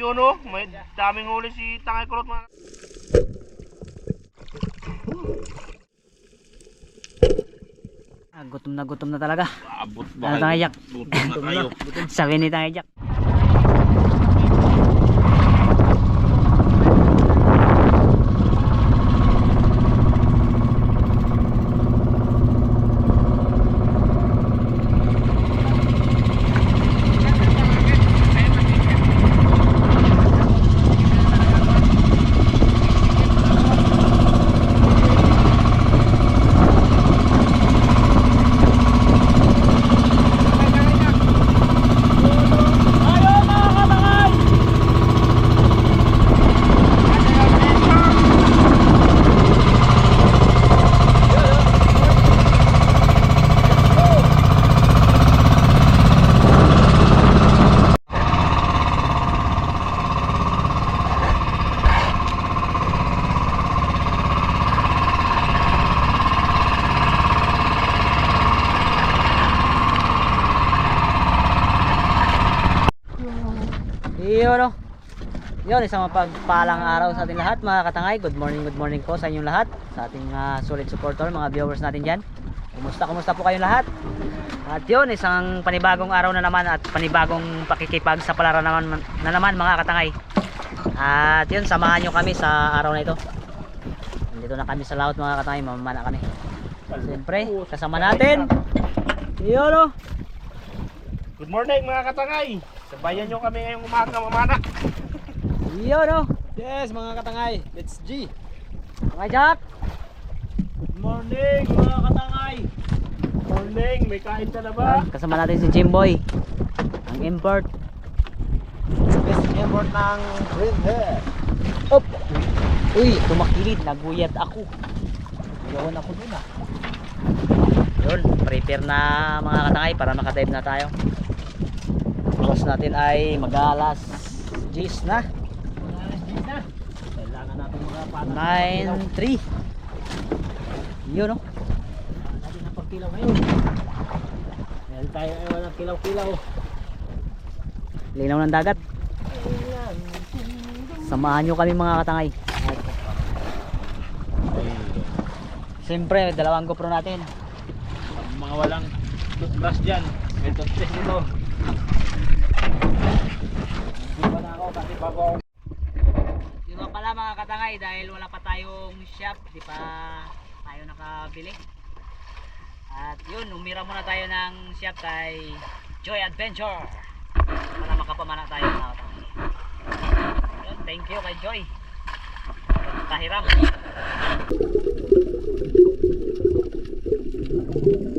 Yun oh, may daming huli si Tangay Kulot mga Ah, gutom na gutom na talaga. Abot Ano tayo, Jack? Gutom na kayo. Sabi ni tayo Jack. Yun no. Yun, isang mapagpalang araw sa ating lahat mga katangay. Good morning, good morning po sa inyong lahat. Sa ating ah, solid supporter, mga viewers natin dyan. Kumusta, kumusta po kayong lahat? At yun, isang panibagong araw na naman at panibagong pakikipag sa palaran naman, na naman mga katangay. At yun, samahan nyo kami sa araw na ito. Nandito na kami sa laut mga katangay, mamamana kami. Siyempre, kasama natin. Yun no. Good morning mga katangay. Sabayan nyo kami ngayong umaga mamana. Yun no. Yes, mga katangay. Let's G. Mga Jack. Good morning mga katangay. Morning, may kain ka na ba? Kasama natin si Jimboy. Ang import. Best effort ng Green Hair. Op! Uy, tumakilid. Naguyat ako. Iyawan ako dun ah. Yun, prepare na mga katangay para makadive na tayo. Oras natin ay mag-alas 10 na. Kailangan natin mga patas. 9.3 Yun no. Natin ang pagkilaw ngayon. Meron tayo ay walang kilaw-kilaw. Linaw ng dagat. Samahan nyo kami mga katangay. Siyempre, dalawang GoPro natin. Mga walang toothbrush dyan. May toothbrush dito. Hindi pa na ako kasi bago ako. Di ba pala katangay dahil wala pa tayong shop, di pa tayo nakabili. At yun, umira muna tayo ng shop kay Joy Adventure. Para makapamana tayo mga katangay. Yun, thank you kay Joy. Tahiram. Ayan.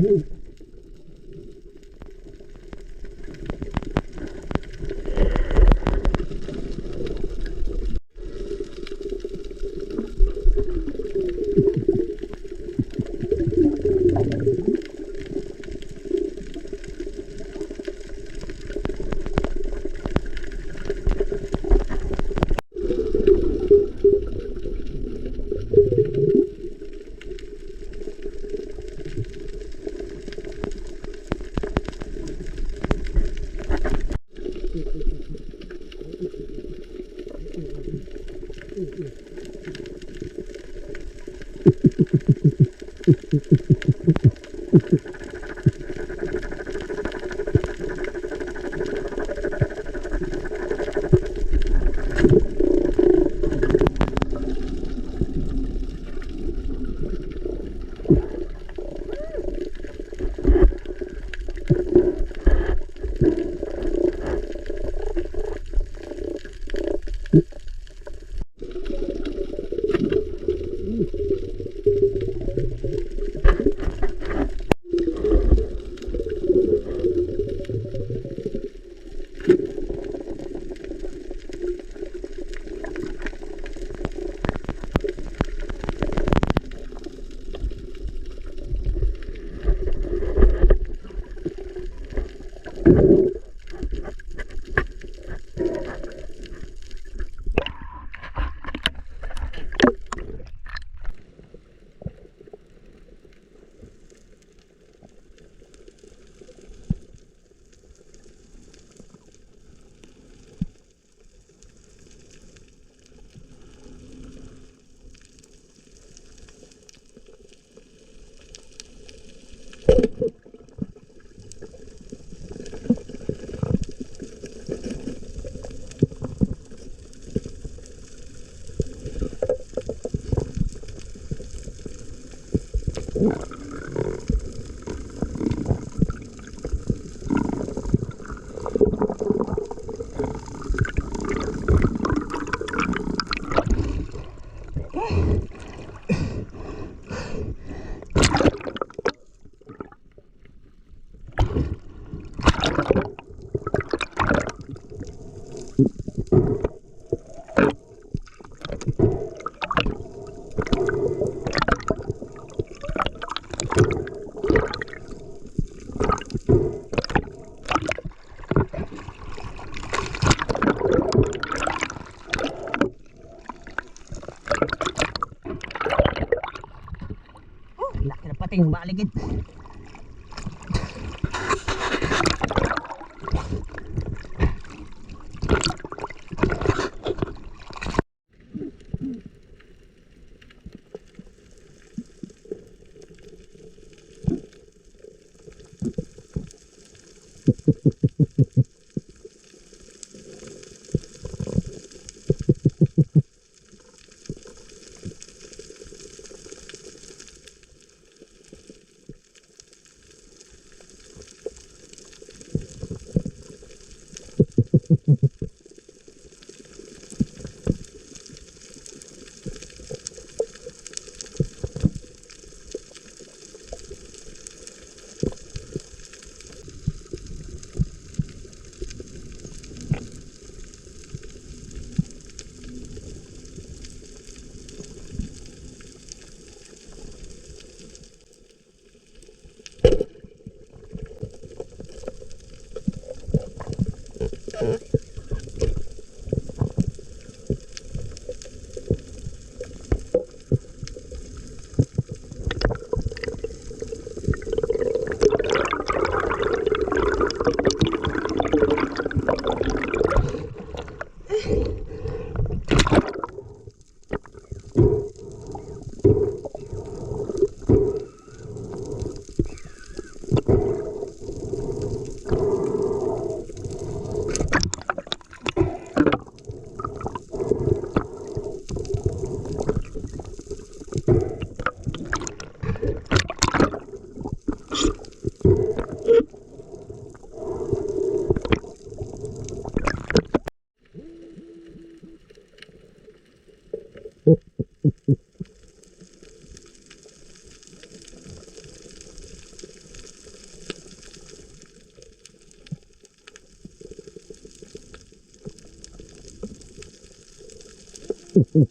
Mm-hmm. Thank you. Mm-hmm.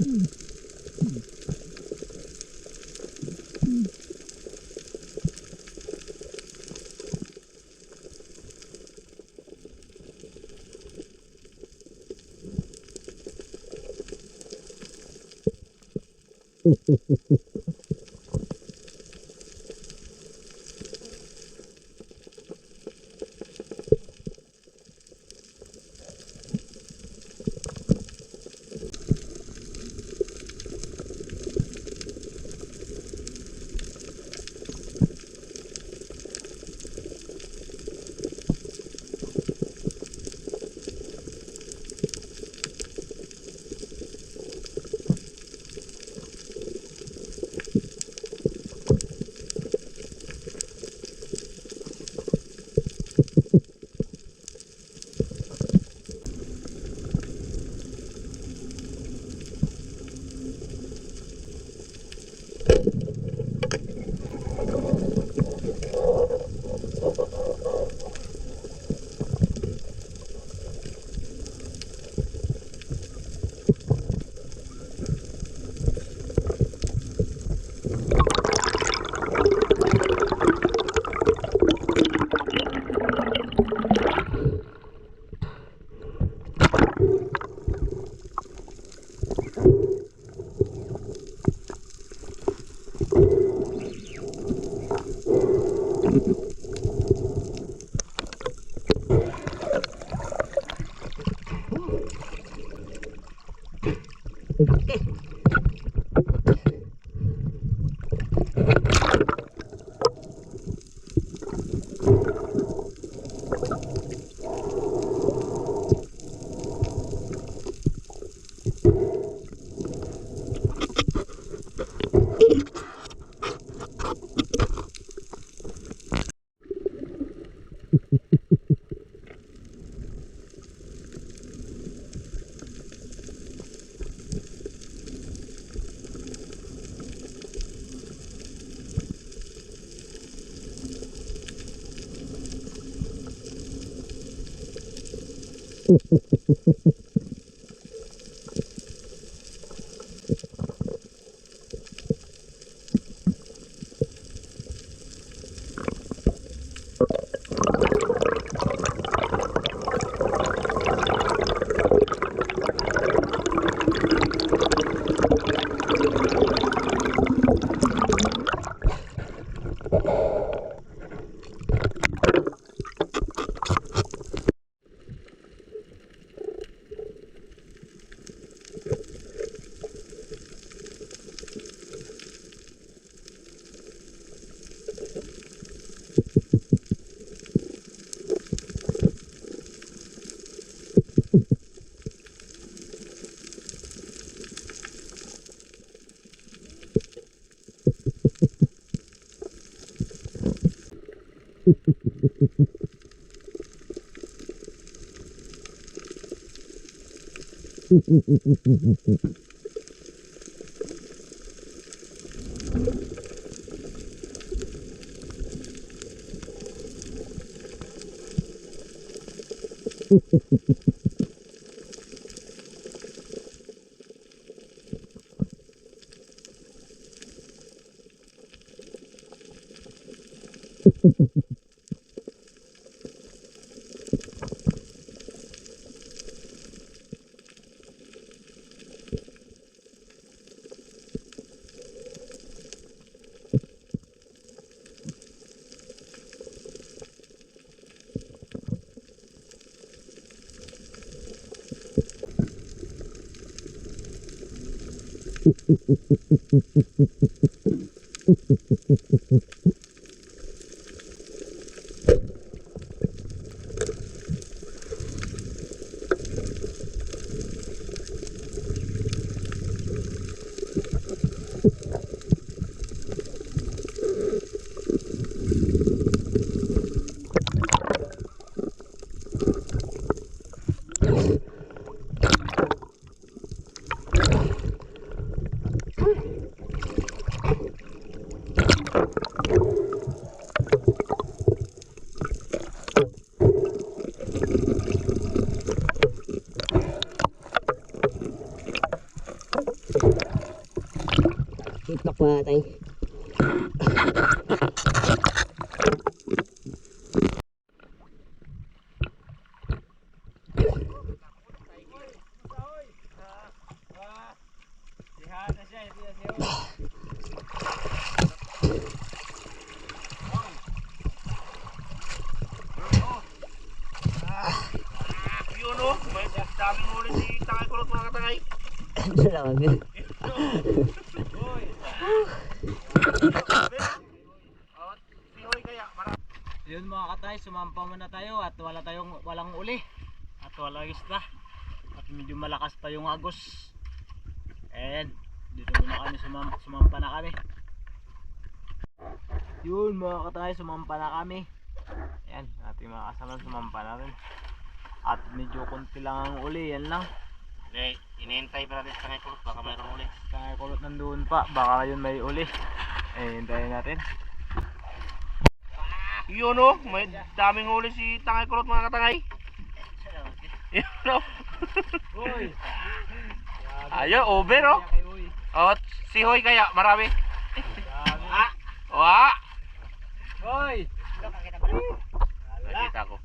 フフフフ。フフフフフ。Thank you. Ipak pa natin. Yun o, may daming huli si tangay kulot mga katangay. Dalawang yun. Sihoy kaya, marami. Yun mga katay, sumampa muna tayo at wala tayong walang uli at walang isda at medyo malakas pa yung agos. And dito muna kami sumam sumampa na kami. Yun mga katay, sumampa na kami. Yan, ating mga kasama sumampa na rin. At medyo konti lang ang uli, yan lang. Hindi, inihintay pa natin sa tangay kulot, baka mayroong huli. Kaya kulot nandoon pa, baka yun may uli. Eh, hintayin natin. Yun o, may daming huli si tangay kulot mga katangay. Yun o. Uy! Ayo, over o. Uy! O, sihoy kaya, marami. Ah, wa. Uy! Nakita ko.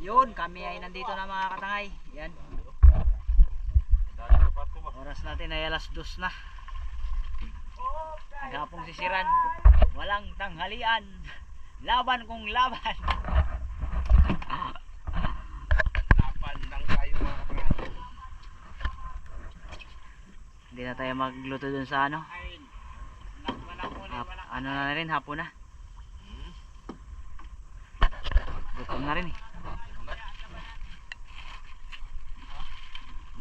Yun, kami ay nandito na mga katangay. Yan. Oras natin ay alas dos na. Hapong sisiran. Walang tanghalian. Laban kung laban. Lapan lang tayo mga. Hindi na tayo magluto dun sa ano. Hap, ano na rin, hapon na. Gutom na rin eh.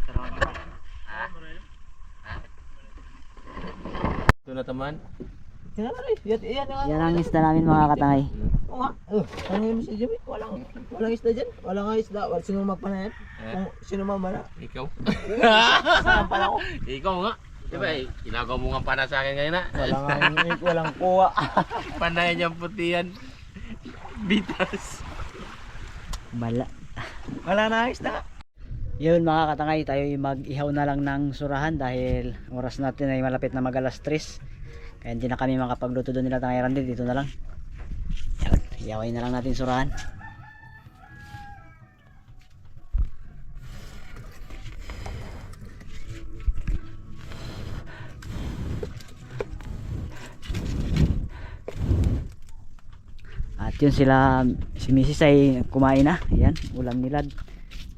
Karoon. Ah, Ito na taman. Yan na yan, nga. yan ang isda namin mga katangay. Oo nga. Oh, ano yung si Jimmy? Walang, walang isda dyan. Walang nga isda. Wala, sino magpanayan? Kung sino mamana? Ikaw? Saan pala ako? Ikaw nga. Diba eh, ginagawa mo nga para sa akin ngayon na. Walang nga hingig, walang kuha. Panay niyang puti yan. Bitas. Bala. Wala na isda. Yun mga katangay, tayo ay mag-ihaw na lang ng surahan dahil oras natin ay malapit na mag alas 3. Kaya hindi na kami makapagluto doon nila tangay randi, dito na lang. Yan, ihaway na lang natin surahan. At yun sila, si Mrs. ay kumain na. Ayan, ulam nila.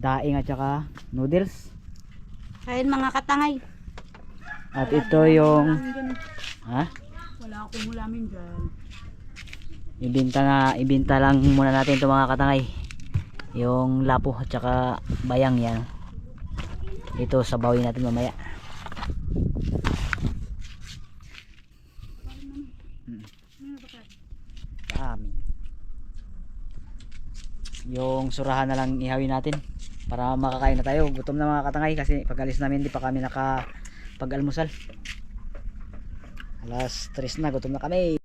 Daing at saka noodles. Ayun mga katangay. At ito yung ha? Wala akong ulamin dyan. Ibinta na ibinta lang muna natin 'to mga katangay. Yung lapo at saka bayang yan. Ito sabawin natin mamaya. Dami. Yung surahan na lang ihawin natin para makakain na tayo. Gutom na mga katangay kasi pag alis namin hindi pa kami naka pag-almusal. Alas 3 na, gutom na kami.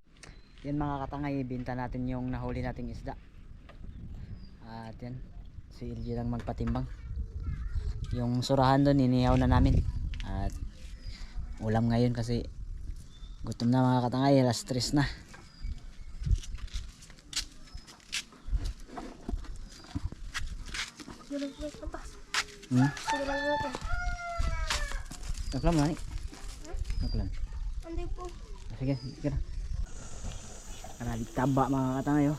Yan mga katangay, binta natin yung nahuli nating isda. At yan, si LG lang magpatimbang. Yung surahan doon, inihaw na namin. At ulam ngayon kasi gutom na mga katangay, alas 3 na. Hmm? Naklam na ni. Naklam. Hindi po. Sige, sige na. Karali taba mga katangay oh.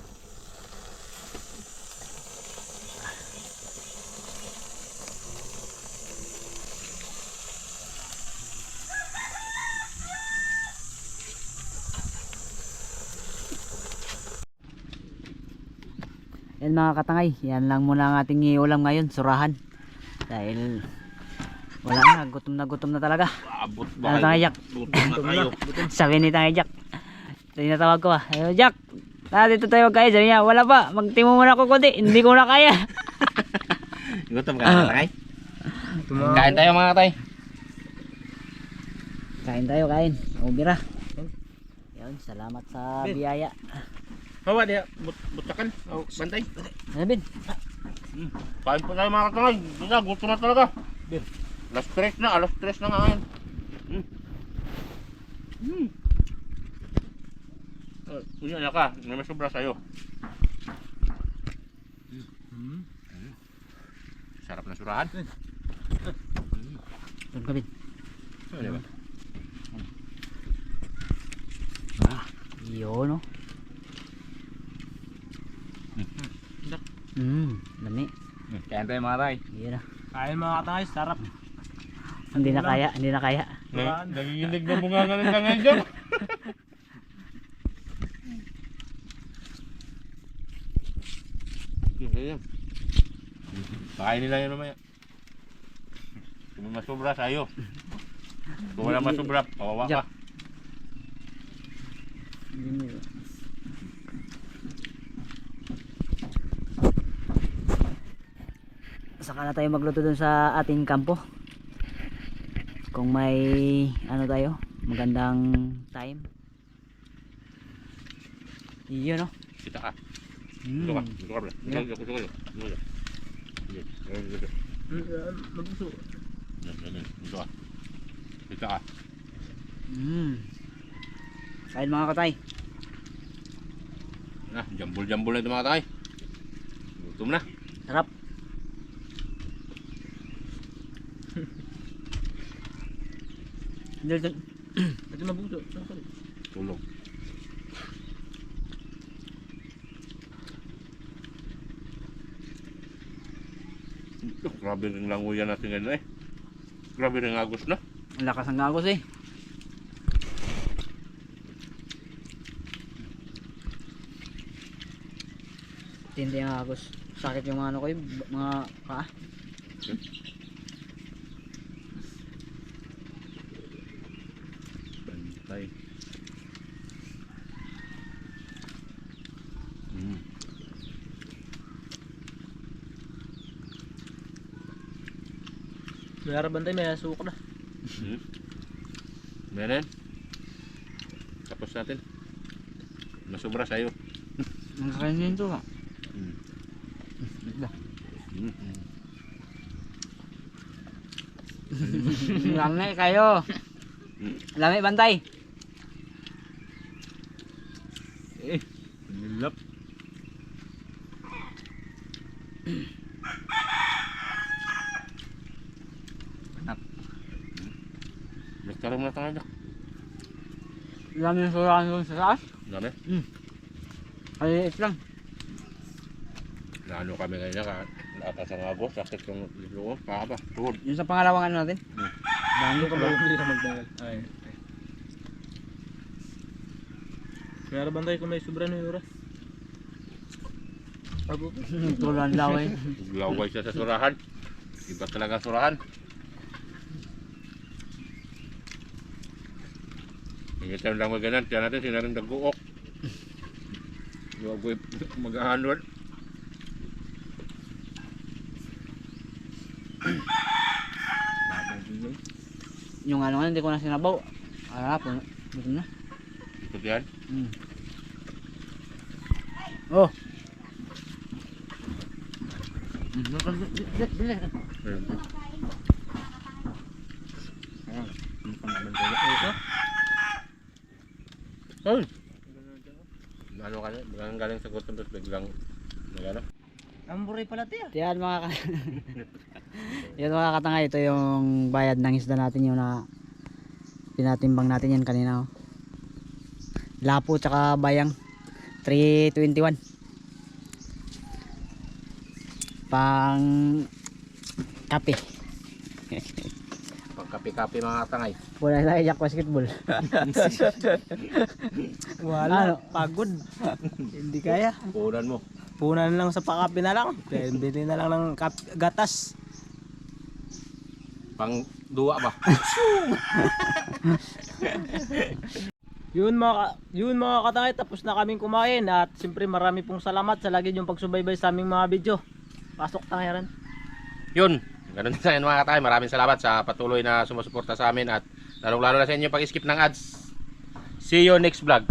Yan mga katangay, yan lang muna ang ating iulam ngayon, surahan. Dahil Wala na, gutom na gutom na talaga. Abot Ano tayo, Jack? Gutom na tayo. Sabi ni tayo, Jack. Tinatawag ko ah. Ayo, Jack. Tara, dito tayo magkaya. Sabi niya, wala pa. Magtimo muna ako kundi. Hindi ko na kaya. Gutom ka na tangay. Kain tayo mga tay. Kain tayo, kain. Ubira. Yun, salamat sa Ben. biyaya. Hawa dia but butakan. Bantay. Ano, Ben? Kain po tayo mga katangay. Gutom na talaga. Alas tres na, alas tres na nga ngayon. Hmm. Hmm. Uh, Unya na ka, may masubra sa'yo. Hmm. Sarap na surahan. Doon ka, Ben. Ano ba? Yun, no? Hmm, dami. Kain tayo mga tay. Yun na. Kain mga katangay, sarap. Hindi na kaya, hindi na kaya. Nagiginig na bunga nga ng tangay dyan. Pakain nila yan mamaya. Kung may masubra sa'yo. Kung wala masubra, kawawa ka. Saka na tayo magluto dun sa ating kampo. Kung may ano tayo, magandang time. Yun, no? Kita ka. Mm. Dito ka. Dito ka pala. Dito ka. Dito ka. Dito ka. Dito ka. Dito ka. Mabuso. Dito ka. Kita ka. Mm. Kain mga katay. Na, jambul-jambul na ito mga tay. Gutom na. Sarap. Dito. Ito mabuso. Tulog. Oh, grabe rin languyan natin ngayon eh. Grabe rin agos na. Ang lakas ng agos eh. Tindi ang agos. Sakit yung mga ano ko yung mga paa. Bantay. Mm. May arabantay, may suka na. Hmm. Meron. Tapos natin. Masubra sa'yo. Ang kainin to ah. Mm. Mm. Lami kayo. Lami bantay. Nilap. Anak. Nagkaroon na tayo. Lami yung surahan doon sa taas. Dami. Kaliit lang. Naano kami ngayon ka. Atas ang agos. Sakit yung loob. Paa ba? Tuhod. Yung sa pangalawang ano natin. Hmm. Dami ka hindi ka magdangal. Ay. ay. May arabantay kung may sobra na yung oras. Tulan laway. Laway siya sa surahan. Iba talaga surahan. Hindi tayo lang maganan. Tiyan natin sinarin daguok. Agoy mag-ahanod. Yung ano nga, hindi ko na sinabaw. Po. Gutom na. Ito yan. Mm. Oh. Ay! Ano ka na? Biglang galing sa gutom tapos biglang nagano? Amburi pala tiya. Yan mga ka Yan mga katangay, ito yung bayad ng isda natin yung na pinatimbang natin yan kanina. Oh. Lapo tsaka bayang 321. Pang kape. Pagkapi-kapi mga tangay. Wala na iyak basketball. Wala. Ano? Pagod. hindi kaya. Punan mo. Punan lang sa pakapi na lang. Bili na lang ng kap- gatas. Pang duwa ba? Yun mga, ka- yun mga katangay, tapos na kaming kumain at siyempre marami pong salamat sa lagi yung pagsubaybay sa aming mga video. Pasok tangayaran. Yun. Ganun din sa inyo mga katay. Maraming salamat sa patuloy na sumusuporta sa amin at lalong lalo na sa inyo pag-skip ng ads. See you next vlog.